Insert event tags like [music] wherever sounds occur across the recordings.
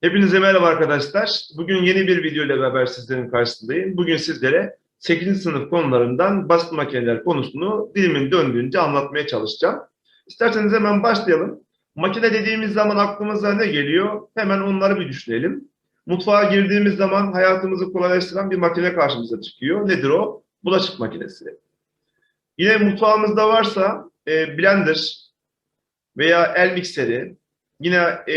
Hepinize merhaba arkadaşlar. Bugün yeni bir video ile beraber sizlerin karşısındayım. Bugün sizlere 8. sınıf konularından basit makineler konusunu dilimin döndüğünce anlatmaya çalışacağım. İsterseniz hemen başlayalım. Makine dediğimiz zaman aklımıza ne geliyor? Hemen onları bir düşünelim. Mutfağa girdiğimiz zaman hayatımızı kolaylaştıran bir makine karşımıza çıkıyor. Nedir o? Bulaşık makinesi. Yine mutfağımızda varsa e, blender veya el mikseri, Yine e,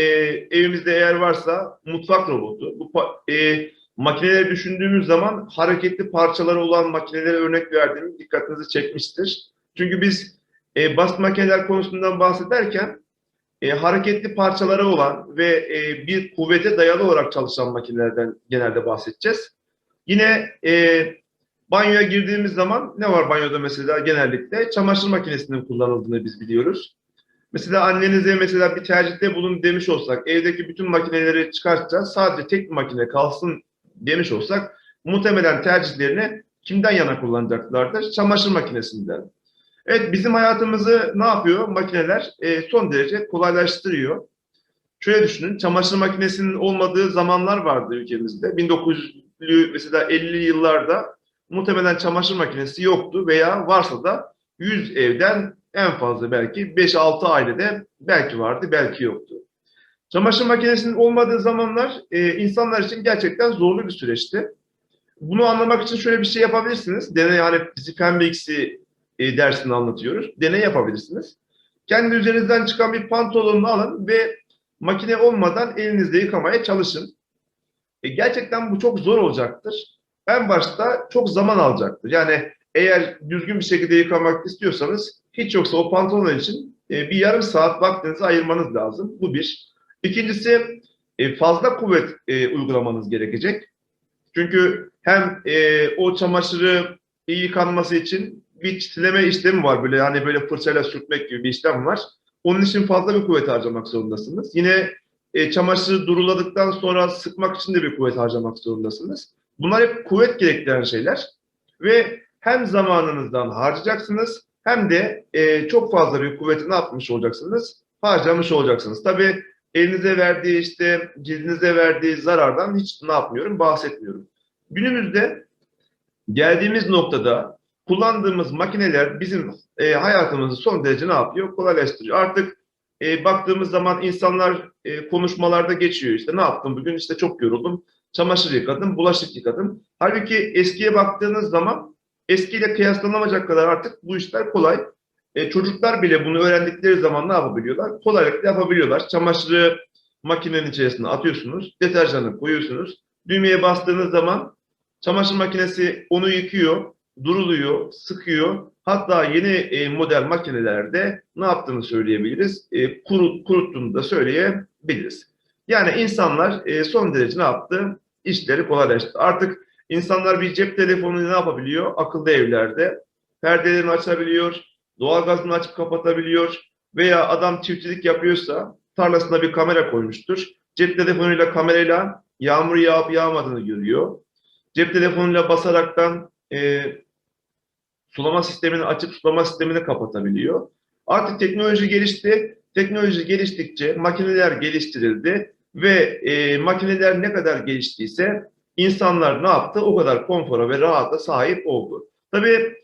evimizde eğer varsa mutfak robotu. Bu e, makineleri düşündüğümüz zaman hareketli parçaları olan makinelere örnek verdiğim dikkatinizi çekmiştir. Çünkü biz e, basit makineler konusundan bahsederken e, hareketli parçaları olan ve e, bir kuvvete dayalı olarak çalışan makinelerden genelde bahsedeceğiz. Yine e, banyoya girdiğimiz zaman ne var banyoda mesela genellikle? Çamaşır makinesinin kullanıldığını biz biliyoruz. Mesela annenize mesela bir tercihte bulun demiş olsak, evdeki bütün makineleri çıkartacağız, sadece tek bir makine kalsın demiş olsak, muhtemelen tercihlerini kimden yana kullanacaklardır? Çamaşır makinesinden. Evet, bizim hayatımızı ne yapıyor? Makineler e, son derece kolaylaştırıyor. Şöyle düşünün, çamaşır makinesinin olmadığı zamanlar vardı ülkemizde. 1900'lü mesela 50'li yıllarda muhtemelen çamaşır makinesi yoktu veya varsa da 100 evden en fazla belki 5-6 ailede belki vardı, belki yoktu. Çamaşır makinesinin olmadığı zamanlar e, insanlar için gerçekten zorlu bir süreçti. Bunu anlamak için şöyle bir şey yapabilirsiniz. Deney hani fizik fen e, dersini anlatıyoruz. Deney yapabilirsiniz. Kendi üzerinizden çıkan bir pantolonunu alın ve makine olmadan elinizde yıkamaya çalışın. E, gerçekten bu çok zor olacaktır. En başta çok zaman alacaktır. Yani eğer düzgün bir şekilde yıkamak istiyorsanız hiç yoksa o pantolon için e, bir yarım saat vaktinizi ayırmanız lazım. Bu bir. İkincisi e, fazla kuvvet e, uygulamanız gerekecek. Çünkü hem e, o çamaşırı iyi yıkanması için bir çitleme işlemi var. Böyle hani böyle fırçayla sürtmek gibi bir işlem var. Onun için fazla bir kuvvet harcamak zorundasınız. Yine e, çamaşırı duruladıktan sonra sıkmak için de bir kuvvet harcamak zorundasınız. Bunlar hep kuvvet gerektiren şeyler. Ve hem zamanınızdan harcayacaksınız hem de e, çok fazla bir kuvveti ne yapmış olacaksınız? Harcamış olacaksınız. Tabii elinize verdiği işte cildinize verdiği zarardan hiç ne yapmıyorum bahsetmiyorum. Günümüzde geldiğimiz noktada kullandığımız makineler bizim e, hayatımızı son derece ne yapıyor? Kolaylaştırıyor. Artık e, baktığımız zaman insanlar e, konuşmalarda geçiyor işte ne yaptım bugün işte çok yoruldum çamaşır yıkadım, bulaşık yıkadım. Halbuki eskiye baktığınız zaman eskiyle kıyaslanamayacak kadar artık bu işler kolay. E, çocuklar bile bunu öğrendikleri zaman ne yapabiliyorlar? Kolaylıkla yapabiliyorlar. Çamaşırı makinenin içerisine atıyorsunuz, deterjanı koyuyorsunuz. Düğmeye bastığınız zaman çamaşır makinesi onu yıkıyor, duruluyor, sıkıyor. Hatta yeni e, model makinelerde ne yaptığını söyleyebiliriz. E, kurut, kuruttuğunu da söyleyebiliriz. Yani insanlar e, son derece ne yaptı? İşleri kolaylaştı. Artık insanlar bir cep telefonu ne yapabiliyor? Akıllı evlerde. Perdelerini açabiliyor, doğalgazını açıp kapatabiliyor veya adam çiftçilik yapıyorsa tarlasına bir kamera koymuştur. Cep telefonuyla kamerayla yağmur yağıp yağmadığını görüyor. Cep telefonuyla basaraktan e, sulama sistemini açıp sulama sistemini kapatabiliyor. Artık teknoloji gelişti. Teknoloji geliştikçe makineler geliştirildi ve e, makineler ne kadar geliştiyse insanlar ne yaptı? O kadar konfora ve rahata sahip oldu. Tabii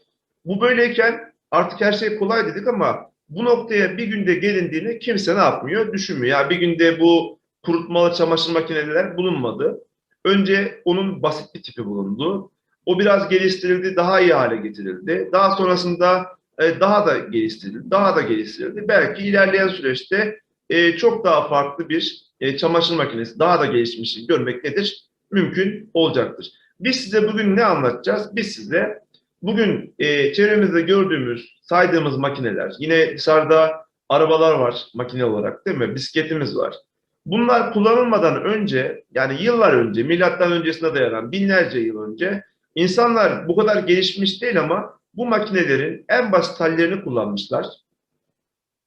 bu böyleyken artık her şey kolay dedik ama bu noktaya bir günde gelindiğini kimse ne yapmıyor? Düşünmüyor. Ya bir günde bu kurutmalı çamaşır makineler bulunmadı. Önce onun basit bir tipi bulundu. O biraz geliştirildi, daha iyi hale getirildi. Daha sonrasında e, daha da geliştirildi, daha da geliştirildi. Belki ilerleyen süreçte e, çok daha farklı bir e, çamaşır makinesi, daha da gelişmiş görmek nedir? Mümkün olacaktır. Biz size bugün ne anlatacağız? Biz size bugün e, çevremizde gördüğümüz, saydığımız makineler, yine dışarıda arabalar var makine olarak değil mi? Bisikletimiz var. Bunlar kullanılmadan önce, yani yıllar önce, milattan öncesine dayanan binlerce yıl önce insanlar bu kadar gelişmiş değil ama bu makinelerin en basit hallerini kullanmışlar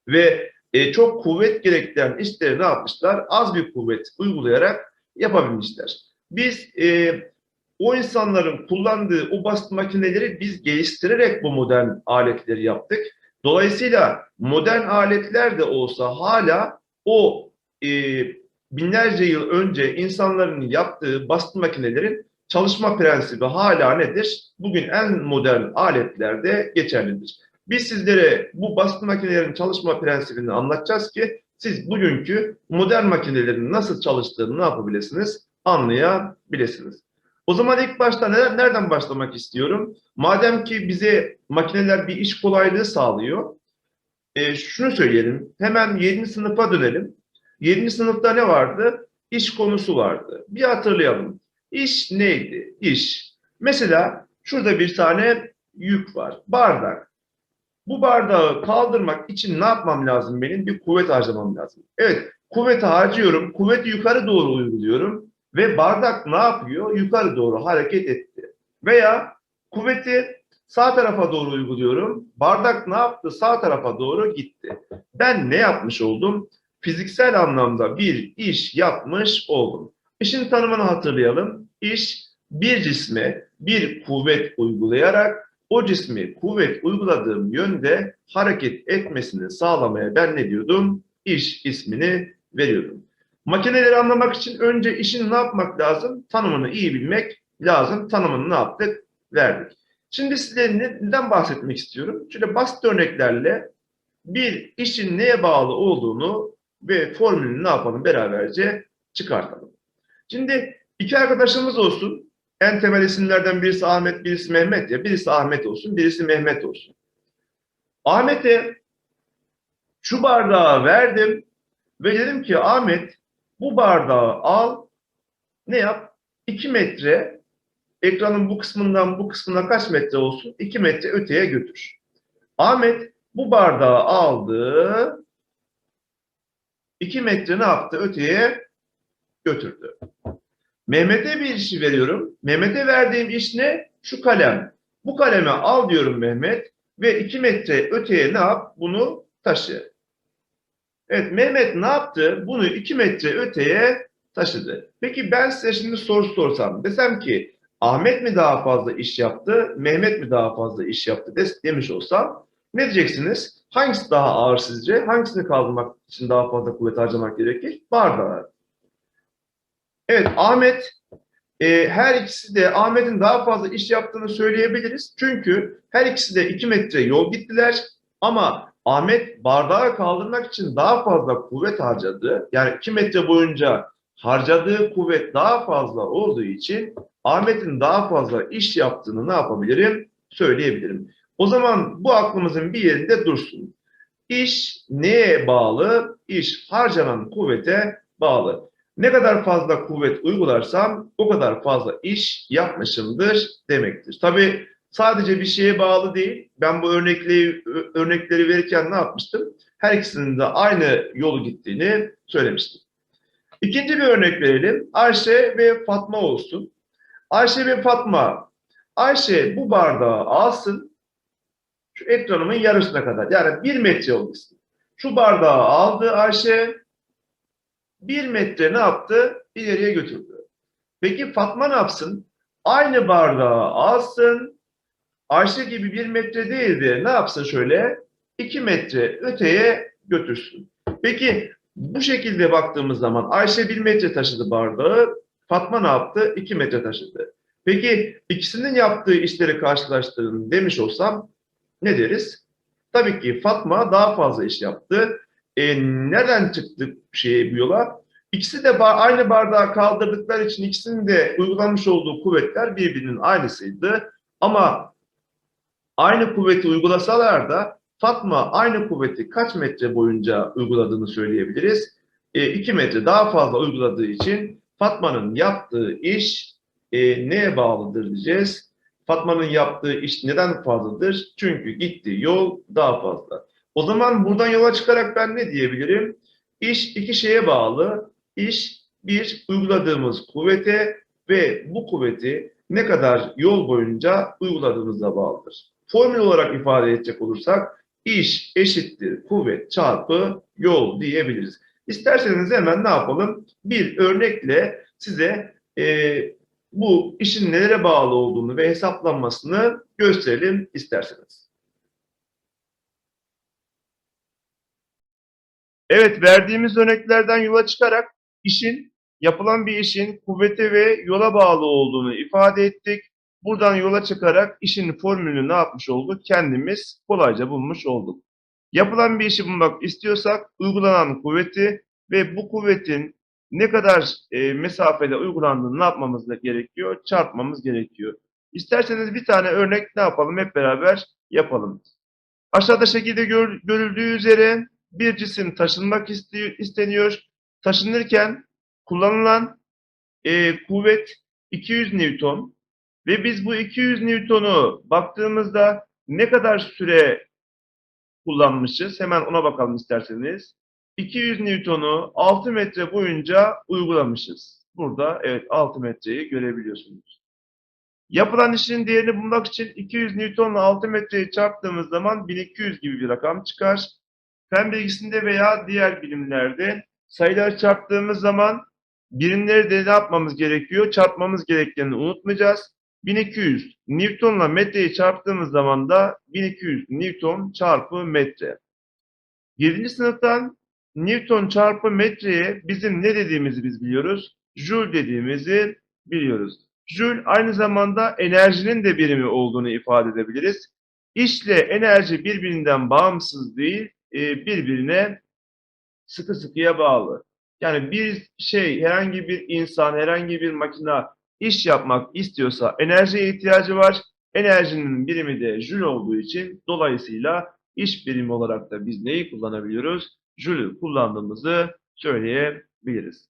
ve e, çok kuvvet gerektiren işleri ne yapmışlar? Az bir kuvvet uygulayarak yapabilmişler. Biz e, o insanların kullandığı o basit makineleri biz geliştirerek bu modern aletleri yaptık. Dolayısıyla modern aletler de olsa hala o e, binlerce yıl önce insanların yaptığı bastı makinelerin çalışma prensibi hala nedir? Bugün en modern aletlerde geçerlidir. Biz sizlere bu bastı makinelerin çalışma prensibini anlatacağız ki siz bugünkü modern makinelerin nasıl çalıştığını ne yapabilirsiniz? Anlayabilirsiniz. O zaman ilk başta nereden başlamak istiyorum? Madem ki bize makineler bir iş kolaylığı sağlıyor, e, şunu söyleyelim. Hemen 7. sınıfa dönelim. 7. sınıfta ne vardı? İş konusu vardı. Bir hatırlayalım. İş neydi? İş. Mesela şurada bir tane yük var. Bardak. Bu bardağı kaldırmak için ne yapmam lazım benim? Bir kuvvet harcamam lazım. Evet, kuvveti harcıyorum. Kuvveti yukarı doğru uyguluyorum. Ve bardak ne yapıyor? Yukarı doğru hareket etti. Veya kuvveti sağ tarafa doğru uyguluyorum. Bardak ne yaptı? Sağ tarafa doğru gitti. Ben ne yapmış oldum? Fiziksel anlamda bir iş yapmış oldum. İşin tanımını hatırlayalım. İş bir cisme bir kuvvet uygulayarak o cismi kuvvet uyguladığım yönde hareket etmesini sağlamaya ben ne diyordum? İş ismini veriyordum. Makineleri anlamak için önce işin ne yapmak lazım? Tanımını iyi bilmek lazım. Tanımını ne yaptık? Verdik. Şimdi size neden bahsetmek istiyorum? Şöyle basit örneklerle bir işin neye bağlı olduğunu ve formülünü ne yapalım beraberce çıkartalım. Şimdi iki arkadaşımız olsun. En temel isimlerden birisi Ahmet, birisi Mehmet ya. Birisi Ahmet olsun, birisi Mehmet olsun. Ahmet'e şu bardağı verdim ve dedim ki Ahmet bu bardağı al, ne yap? 2 metre ekranın bu kısmından bu kısmına kaç metre olsun? 2 metre öteye götür. Ahmet bu bardağı aldı. 2 metre ne yaptı? Öteye götürdü. Mehmet'e bir işi veriyorum. Mehmet'e verdiğim iş ne? Şu kalem. Bu kalemi al diyorum Mehmet ve 2 metre öteye ne yap? Bunu taşı. Evet Mehmet ne yaptı? Bunu 2 metre öteye taşıdı. Peki ben size şimdi soru sorsam. Desem ki Ahmet mi daha fazla iş yaptı? Mehmet mi daha fazla iş yaptı? Des demiş olsam ne diyeceksiniz? Hangisi daha ağır sizce? Hangisini kaldırmak için daha fazla kuvvet harcamak gerekir? Bardağı. Evet Ahmet e, her ikisi de Ahmet'in daha fazla iş yaptığını söyleyebiliriz. Çünkü her ikisi de 2 metre yol gittiler ama Ahmet bardağı kaldırmak için daha fazla kuvvet harcadı. Yani 2 metre boyunca harcadığı kuvvet daha fazla olduğu için Ahmet'in daha fazla iş yaptığını ne yapabilirim? Söyleyebilirim. O zaman bu aklımızın bir yerinde dursun. İş neye bağlı? İş harcanan kuvvete bağlı. Ne kadar fazla kuvvet uygularsam o kadar fazla iş yapmışımdır demektir. Tabii sadece bir şeye bağlı değil. Ben bu örnekleri, örnekleri verirken ne yapmıştım? Her ikisinin de aynı yolu gittiğini söylemiştim. İkinci bir örnek verelim. Ayşe ve Fatma olsun. Ayşe ve Fatma. Ayşe bu bardağı alsın. Şu ekranımın yarısına kadar. Yani bir metre olmasın. Şu bardağı aldı Ayşe. Bir metre ne yaptı? İleriye götürdü. Peki Fatma ne yapsın? Aynı bardağı alsın. Ayşe gibi bir metre değil de ne yapsın şöyle? İki metre öteye götürsün. Peki bu şekilde baktığımız zaman Ayşe bir metre taşıdı bardağı. Fatma ne yaptı? İki metre taşıdı. Peki ikisinin yaptığı işleri karşılaştırın demiş olsam ne deriz? Tabii ki Fatma daha fazla iş yaptı. E, nereden çıktı şey bu yola? İkisi de bar, aynı bardağı kaldırdıkları için ikisinin de uygulanmış olduğu kuvvetler birbirinin aynısıydı. Ama aynı kuvveti uygulasalar da Fatma aynı kuvveti kaç metre boyunca uyguladığını söyleyebiliriz. 2 e, metre daha fazla uyguladığı için Fatma'nın yaptığı iş e, neye bağlıdır diyeceğiz. Fatma'nın yaptığı iş neden fazladır? Çünkü gittiği yol daha fazla. O zaman buradan yola çıkarak ben ne diyebilirim? İş iki şeye bağlı. İş bir uyguladığımız kuvvete ve bu kuvveti ne kadar yol boyunca uyguladığımıza bağlıdır. Formül olarak ifade edecek olursak iş eşittir kuvvet çarpı yol diyebiliriz. İsterseniz hemen ne yapalım? Bir örnekle size e, bu işin nelere bağlı olduğunu ve hesaplanmasını gösterelim isterseniz. Evet, verdiğimiz örneklerden yola çıkarak işin yapılan bir işin kuvvete ve yola bağlı olduğunu ifade ettik. Buradan yola çıkarak işin formülünü ne yapmış olduk? Kendimiz kolayca bulmuş olduk. Yapılan bir işi bulmak istiyorsak uygulanan kuvveti ve bu kuvvetin ne kadar e, mesafede uygulandığını ne yapmamız gerekiyor? Çarpmamız gerekiyor. İsterseniz bir tane örnek ne yapalım? Hep beraber yapalım. Aşağıda şekilde gör- görüldüğü üzere bir cisim taşınmak isti- isteniyor. Taşınırken kullanılan e, kuvvet 200 Newton ve biz bu 200 Newton'u baktığımızda ne kadar süre kullanmışız? Hemen ona bakalım isterseniz. 200 Newton'u 6 metre boyunca uygulamışız. Burada evet 6 metreyi görebiliyorsunuz. Yapılan işin değerini bulmak için 200 Newton ile 6 metreyi çarptığımız zaman 1200 gibi bir rakam çıkar. Fen bilgisinde veya diğer bilimlerde sayıları çarptığımız zaman birimleri de ne yapmamız gerekiyor? Çarpmamız gerektiğini unutmayacağız. 1200 Newton ile metreyi çarptığımız zaman da 1200 Newton çarpı metre. 7. sınıftan Newton çarpı metreye bizim ne dediğimizi biz biliyoruz. Joule dediğimizi biliyoruz. Joule aynı zamanda enerjinin de birimi olduğunu ifade edebiliriz. İşle enerji birbirinden bağımsız değil, e, birbirine sıkı sıkıya bağlı. Yani bir şey, herhangi bir insan, herhangi bir makina iş yapmak istiyorsa enerjiye ihtiyacı var. Enerjinin birimi de Joule olduğu için dolayısıyla iş birimi olarak da biz neyi kullanabiliyoruz? Joule'ü kullandığımızı söyleyebiliriz.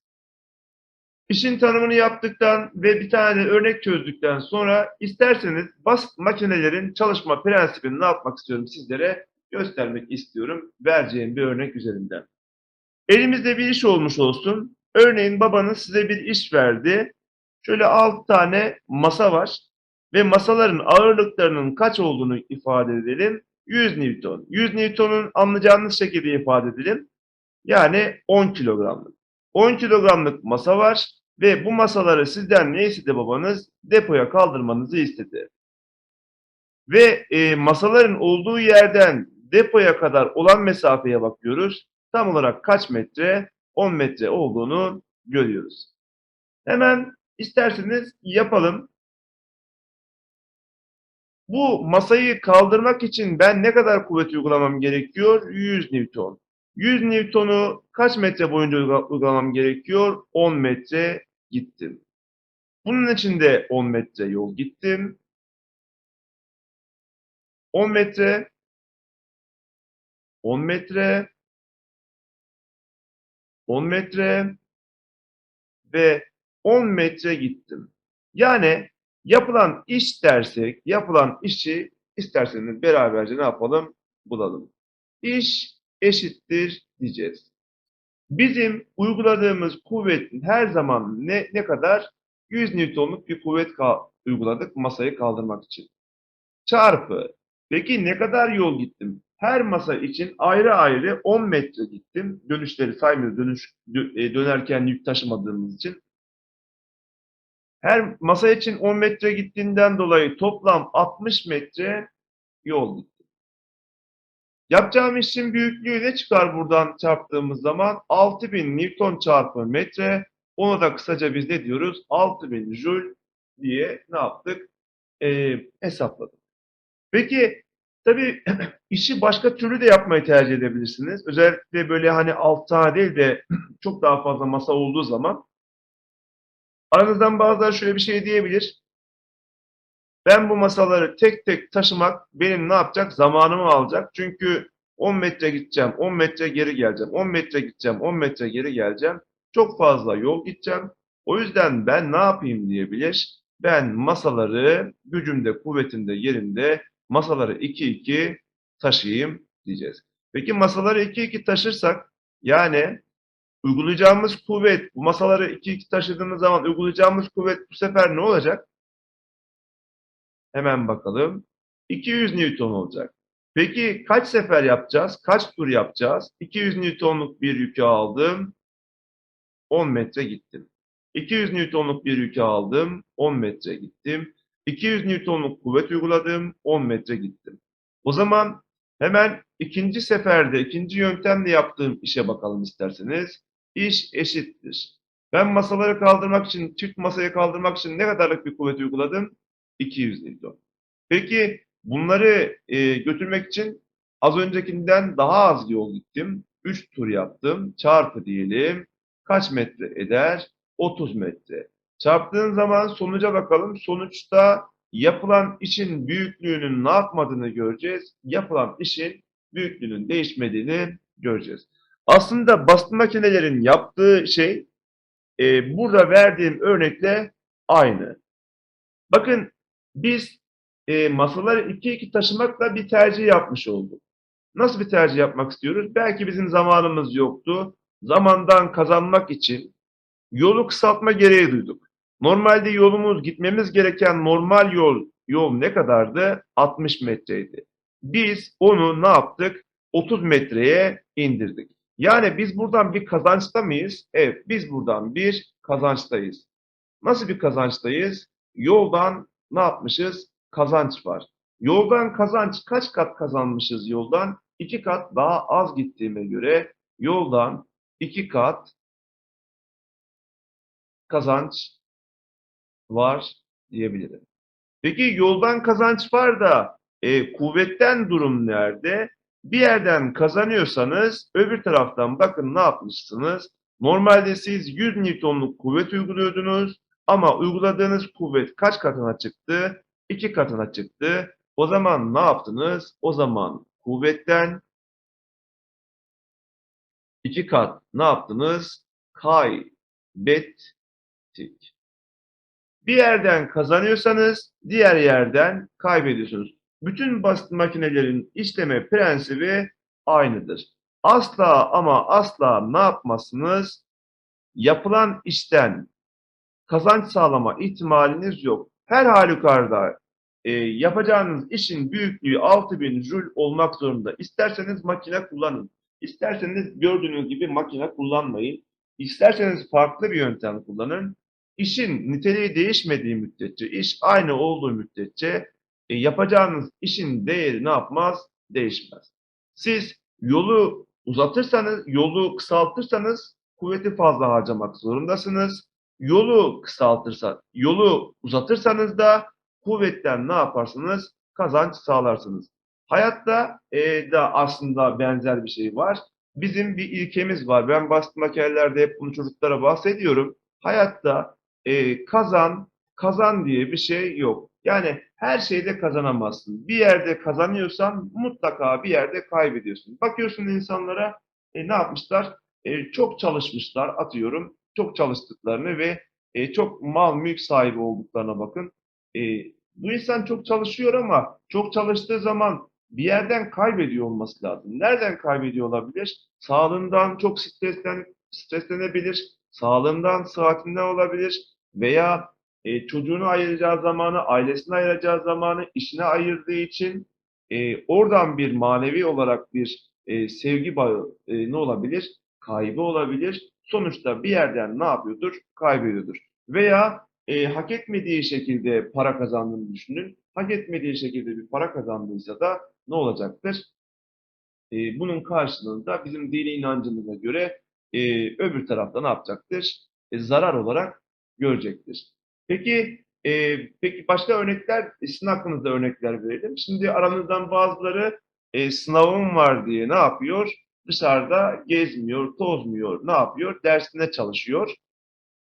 İşin tanımını yaptıktan ve bir tane örnek çözdükten sonra isterseniz basit makinelerin çalışma prensibini ne yapmak istiyorum sizlere göstermek istiyorum vereceğim bir örnek üzerinden. Elimizde bir iş olmuş olsun. Örneğin babanız size bir iş verdi. Şöyle 6 tane masa var ve masaların ağırlıklarının kaç olduğunu ifade edelim. 100 Newton. 100 Newton'un anlayacağınız şekilde ifade edelim. Yani 10 kilogramlık. 10 kilogramlık masa var ve bu masaları sizden ne istedi babanız? Depoya kaldırmanızı istedi. Ve e, masaların olduğu yerden depoya kadar olan mesafeye bakıyoruz. Tam olarak kaç metre? 10 metre olduğunu görüyoruz. Hemen isterseniz yapalım. Bu masayı kaldırmak için ben ne kadar kuvvet uygulamam gerekiyor? 100 Newton. 100 Newton'u kaç metre boyunca uygulamam gerekiyor? 10 metre gittim. Bunun için de 10 metre yol gittim. 10 metre 10 metre 10 metre ve 10 metre gittim. Yani yapılan iş dersek, yapılan işi isterseniz beraberce ne yapalım? Bulalım. İş eşittir diyeceğiz. Bizim uyguladığımız kuvvetin her zaman ne, ne kadar? 100 Newton'luk bir kuvvet uyguladık masayı kaldırmak için. Çarpı. Peki ne kadar yol gittim? Her masa için ayrı ayrı 10 metre gittim. Dönüşleri saymıyoruz. Dönüş, dö- e, dönerken yük taşımadığımız için. Her masa için 10 metre gittiğinden dolayı toplam 60 metre yol gitti. Yapacağım işin büyüklüğü ne çıkar buradan çarptığımız zaman? 6000 Newton çarpı metre. Ona da kısaca biz ne diyoruz? 6000 Joule diye ne yaptık? Ee, hesapladık. Peki tabii [clears throat] işi başka türlü de yapmayı tercih edebilirsiniz. Özellikle böyle hani 6 tane değil de [clears throat] çok daha fazla masa olduğu zaman aranızdan bazıları şöyle bir şey diyebilir. Ben bu masaları tek tek taşımak benim ne yapacak? Zamanımı alacak. Çünkü 10 metre gideceğim, 10 metre geri geleceğim, 10 metre gideceğim, 10 metre geri geleceğim. Çok fazla yol gideceğim. O yüzden ben ne yapayım diyebilir. Ben masaları gücümde, kuvvetimde, yerimde masaları 2-2 taşıyayım diyeceğiz. Peki masaları 2-2 taşırsak yani uygulayacağımız kuvvet, bu masaları 2-2 taşıdığımız zaman uygulayacağımız kuvvet bu sefer ne olacak? Hemen bakalım. 200 Newton olacak. Peki kaç sefer yapacağız? Kaç tur yapacağız? 200 Newton'luk bir yükü aldım. 10 metre gittim. 200 Newton'luk bir yükü aldım. 10 metre gittim. 200 Newton'luk kuvvet uyguladım. 10 metre gittim. O zaman hemen ikinci seferde, ikinci yöntemle yaptığım işe bakalım isterseniz. İş eşittir. Ben masaları kaldırmak için, çift masayı kaldırmak için ne kadarlık bir kuvvet uyguladım? 200 Newton. Peki bunları e, götürmek için az öncekinden daha az yol gittim. 3 tur yaptım. Çarpı diyelim. Kaç metre eder? 30 metre. Çarptığın zaman sonuca bakalım. Sonuçta yapılan işin büyüklüğünün ne yapmadığını göreceğiz. Yapılan işin büyüklüğünün değişmediğini göreceğiz. Aslında baskı makinelerin yaptığı şey e, burada verdiğim örnekle aynı. Bakın biz e, masaları iki iki taşımakla bir tercih yapmış olduk. Nasıl bir tercih yapmak istiyoruz? Belki bizim zamanımız yoktu. Zamandan kazanmak için yolu kısaltma gereği duyduk. Normalde yolumuz gitmemiz gereken normal yol yol ne kadardı? 60 metreydi. Biz onu ne yaptık? 30 metreye indirdik. Yani biz buradan bir kazançta mıyız? Evet, biz buradan bir kazançtayız. Nasıl bir kazançtayız? Yoldan ne yapmışız? Kazanç var. Yoldan kazanç kaç kat kazanmışız yoldan? İki kat daha az gittiğime göre yoldan iki kat kazanç var diyebilirim. Peki yoldan kazanç var da e, kuvvetten durum nerede? Bir yerden kazanıyorsanız öbür taraftan bakın ne yapmışsınız? Normalde siz 100 Newton'luk kuvvet uyguluyordunuz ama uyguladığınız kuvvet kaç katına çıktı? 2 katına çıktı. O zaman ne yaptınız? O zaman kuvvetten 2 kat ne yaptınız? Kaybettik. Bir yerden kazanıyorsanız diğer yerden kaybediyorsunuz. Bütün basit makinelerin işleme prensibi aynıdır. Asla ama asla ne yapmazsınız? Yapılan işten kazanç sağlama ihtimaliniz yok. Her halükarda e, yapacağınız işin büyüklüğü 6000 Joule olmak zorunda. İsterseniz makine kullanın. İsterseniz gördüğünüz gibi makine kullanmayın. İsterseniz farklı bir yöntem kullanın. İşin niteliği değişmediği müddetçe, iş aynı olduğu müddetçe e, yapacağınız işin değeri ne yapmaz? Değişmez. Siz yolu uzatırsanız, yolu kısaltırsanız kuvveti fazla harcamak zorundasınız. Yolu kısaltırsa, yolu uzatırsanız da kuvvetten ne yaparsınız? Kazanç sağlarsınız. Hayatta e, da aslında benzer bir şey var. Bizim bir ilkemiz var. Ben basit makinelerde hep bunu çocuklara bahsediyorum. Hayatta e, kazan, kazan diye bir şey yok. Yani her şeyde kazanamazsın. Bir yerde kazanıyorsan mutlaka bir yerde kaybediyorsun. Bakıyorsun insanlara e, ne yapmışlar? E, çok çalışmışlar atıyorum. Çok çalıştıklarını ve e, çok mal mülk sahibi olduklarına bakın. E, bu insan çok çalışıyor ama çok çalıştığı zaman bir yerden kaybediyor olması lazım. Nereden kaybediyor olabilir? Sağlığından çok stresten, streslenebilir. Sağlığından, sıhhatinden olabilir. Veya e, çocuğunu ayıracağı zamanı, ailesine ayıracağı zamanı işine ayırdığı için e, oradan bir manevi olarak bir e, sevgi bağı e, ne olabilir? Kaybı olabilir. Sonuçta bir yerden ne yapıyordur? Kaybediyordur. Veya e, hak etmediği şekilde para kazandığını düşünün. Hak etmediği şekilde bir para kazandıysa da ne olacaktır? E, bunun karşılığında bizim dini inancımıza göre e, öbür tarafta ne yapacaktır? E, zarar olarak görecektir. Peki e, peki başka örnekler, sizin hakkınızda örnekler verelim. Şimdi aranızdan bazıları e, sınavım var diye ne yapıyor? Dışarıda gezmiyor, tozmuyor, ne yapıyor? Dersine çalışıyor.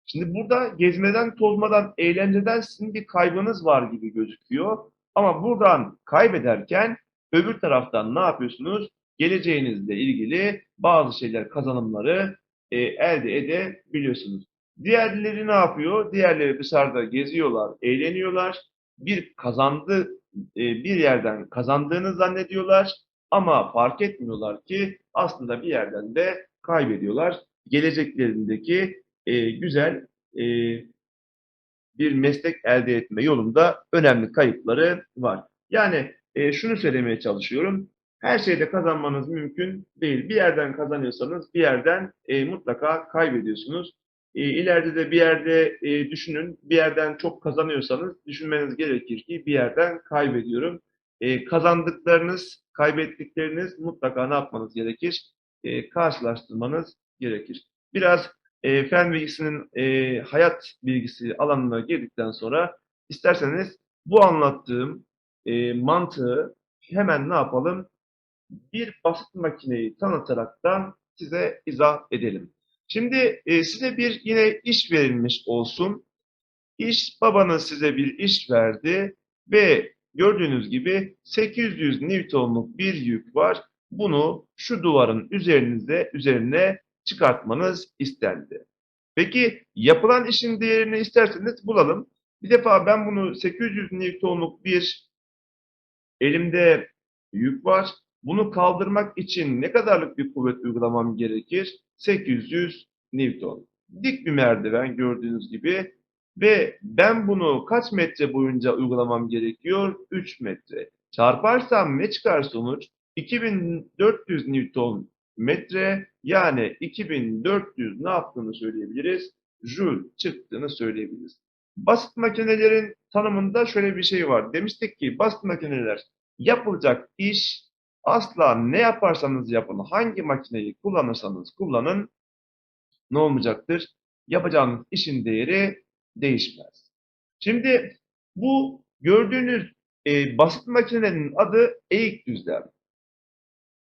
Şimdi burada gezmeden, tozmadan, eğlenceden sizin bir kaybınız var gibi gözüküyor. Ama buradan kaybederken öbür taraftan ne yapıyorsunuz? Geleceğinizle ilgili bazı şeyler, kazanımları e, elde edebiliyorsunuz. Diğerleri ne yapıyor? Diğerleri dışarıda geziyorlar, eğleniyorlar. Bir kazandı, e, bir yerden kazandığını zannediyorlar ama fark etmiyorlar ki aslında bir yerden de kaybediyorlar. Geleceklerindeki e, güzel e, bir meslek elde etme yolunda önemli kayıpları var. Yani şunu söylemeye çalışıyorum. Her şeyde kazanmanız mümkün değil. Bir yerden kazanıyorsanız bir yerden mutlaka kaybediyorsunuz. E, ileride de bir yerde e, düşünün, bir yerden çok kazanıyorsanız düşünmeniz gerekir ki bir yerden kaybediyorum. E, kazandıklarınız, kaybettikleriniz mutlaka ne yapmanız gerekir? E, karşılaştırmanız gerekir. Biraz e, fen bilgisinin e, hayat bilgisi alanına girdikten sonra isterseniz bu anlattığım mantığı hemen ne yapalım? Bir basit makineyi tanıtaraktan size izah edelim. Şimdi e, size bir yine iş verilmiş olsun. İş babanız size bir iş verdi ve gördüğünüz gibi 800 Newton'luk bir yük var. Bunu şu duvarın üzerinize üzerine çıkartmanız istendi. Peki yapılan işin değerini isterseniz bulalım. Bir defa ben bunu 800 Newton'luk bir elimde yük var. Bunu kaldırmak için ne kadarlık bir kuvvet uygulamam gerekir? 800 Newton. Dik bir merdiven gördüğünüz gibi ve ben bunu kaç metre boyunca uygulamam gerekiyor? 3 metre. Çarparsam ne çıkar sonuç? 2400 Newton metre yani 2400 ne yaptığını söyleyebiliriz? Joule çıktığını söyleyebiliriz. Basit makinelerin tanımında şöyle bir şey var. Demiştik ki basit makineler yapılacak iş asla ne yaparsanız yapın, hangi makineyi kullanırsanız kullanın ne olmayacaktır? Yapacağınız işin değeri değişmez. Şimdi bu gördüğünüz e, basit makinenin adı eğik düzlem.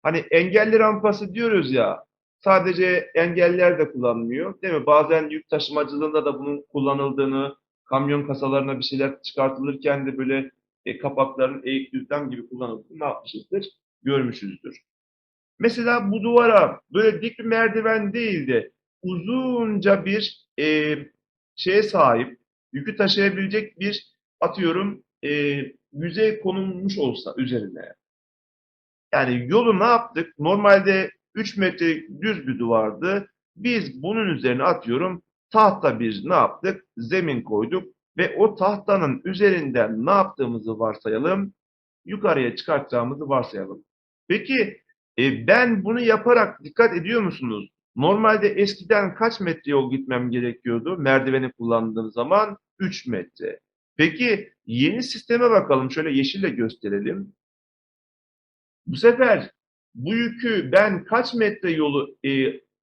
Hani engelli rampası diyoruz ya, sadece engeller de kullanılmıyor. Değil mi? Bazen yük taşımacılığında da bunun kullanıldığını, kamyon kasalarına bir şeyler çıkartılırken de böyle e, kapakların eğik düzlem gibi kullanıldığını ne yapmışızdır? Görmüşüzdür. Mesela bu duvara böyle dik bir merdiven değil de uzunca bir e, şeye sahip, yükü taşıyabilecek bir atıyorum e, yüzey konulmuş olsa üzerine. Yani yolu ne yaptık? Normalde 3 metrelik düz bir duvardı. Biz bunun üzerine atıyorum tahta bir ne yaptık? Zemin koyduk ve o tahtanın üzerinden ne yaptığımızı varsayalım. Yukarıya çıkartacağımızı varsayalım. Peki e, ben bunu yaparak dikkat ediyor musunuz? Normalde eskiden kaç metre yol gitmem gerekiyordu? Merdiveni kullandığım zaman 3 metre. Peki yeni sisteme bakalım. Şöyle yeşille gösterelim. Bu sefer bu yükü ben kaç metre yolu e,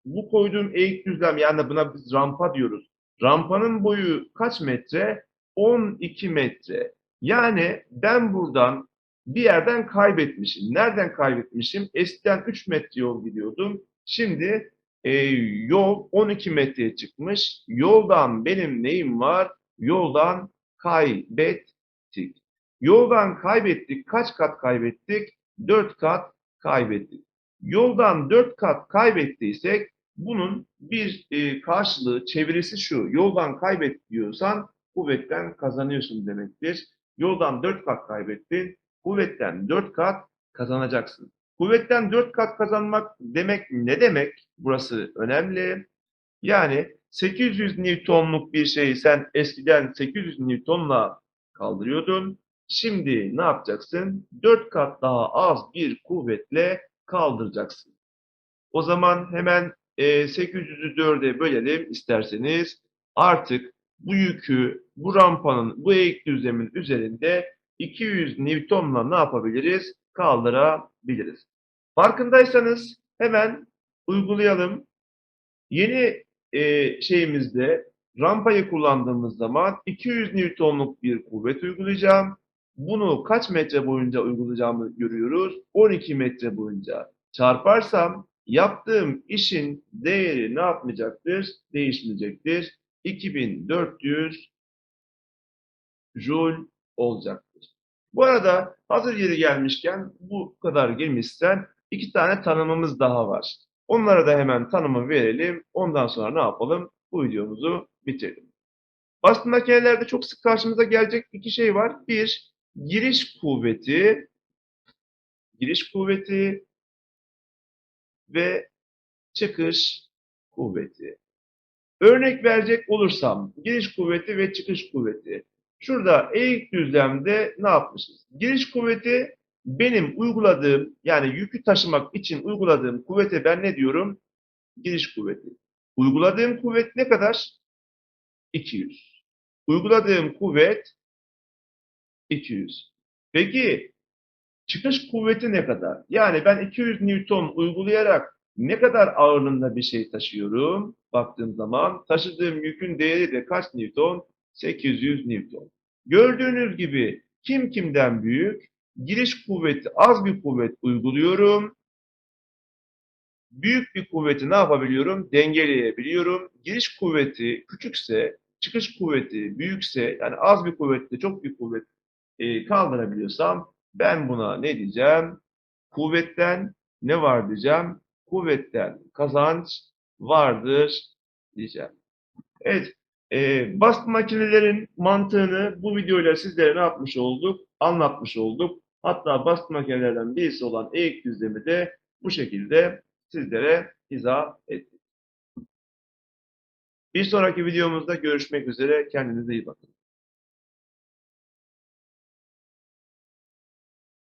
bu koyduğum eğik düzlem yani buna biz rampa diyoruz. Rampanın boyu kaç metre? 12 metre. Yani ben buradan bir yerden kaybetmişim. Nereden kaybetmişim? Eskiden 3 metre yol gidiyordum. Şimdi e, yol 12 metreye çıkmış. Yoldan benim neyim var? Yoldan kaybettik. Yoldan kaybettik. Kaç kat kaybettik? 4 kat kaybettik. Yoldan 4 kat kaybettiysek bunun bir e, karşılığı, çevirisi şu. Yoldan kaybet diyorsan kuvvetten kazanıyorsun demektir. Yoldan 4 kat kaybettin, kuvvetten 4 kat kazanacaksın. Kuvvetten 4 kat kazanmak demek ne demek? Burası önemli. Yani 800 Newton'luk bir şeyi sen eskiden 800 Newton'la kaldırıyordun. Şimdi ne yapacaksın? 4 kat daha az bir kuvvetle kaldıracaksın. O zaman hemen e, 800'ü 4'e bölelim isterseniz. Artık bu yükü bu rampanın, bu eğik düzlemin üzerinde 200 Newton'la ne yapabiliriz? Kaldırabiliriz. Farkındaysanız hemen uygulayalım. Yeni e, şeyimizde rampayı kullandığımız zaman 200 Newton'luk bir kuvvet uygulayacağım. Bunu kaç metre boyunca uygulayacağımı görüyoruz. 12 metre boyunca. Çarparsam yaptığım işin değeri ne yapmayacaktır? Değişmeyecektir. 2400 Joule olacaktır. Bu arada hazır yeri gelmişken bu kadar girmişsen iki tane tanımımız daha var. Onlara da hemen tanımı verelim. Ondan sonra ne yapalım? Bu videomuzu bitirelim. Basit makinelerde çok sık karşımıza gelecek iki şey var. Bir, giriş kuvveti, giriş kuvveti ve çıkış kuvveti. Örnek verecek olursam giriş kuvveti ve çıkış kuvveti. Şurada eğik düzlemde ne yapmışız? Giriş kuvveti benim uyguladığım yani yükü taşımak için uyguladığım kuvvete ben ne diyorum? Giriş kuvveti. Uyguladığım kuvvet ne kadar? 200. Uyguladığım kuvvet 200. Peki çıkış kuvveti ne kadar? Yani ben 200 Newton uygulayarak Ne kadar ağırlığında bir şey taşıyorum? Baktığım zaman taşıdığım yükün değeri de kaç Newton? 800 Newton. Gördüğünüz gibi kim kimden büyük? Giriş kuvveti az bir kuvvet uyguluyorum. Büyük bir kuvveti ne yapabiliyorum? Dengeleyebiliyorum. Giriş kuvveti küçükse, çıkış kuvveti büyükse, yani az bir kuvvetle çok bir kuvvet e, kaldırabiliyorsam ben buna ne diyeceğim? Kuvvetten ne var diyeceğim? Kuvvetten kazanç vardır diyeceğim. Evet, e, basit makinelerin mantığını bu videoyla sizlere ne yapmış olduk? Anlatmış olduk. Hatta basit makinelerden birisi olan eğik düzlemi de bu şekilde sizlere izah ettik. Bir sonraki videomuzda görüşmek üzere. Kendinize iyi bakın.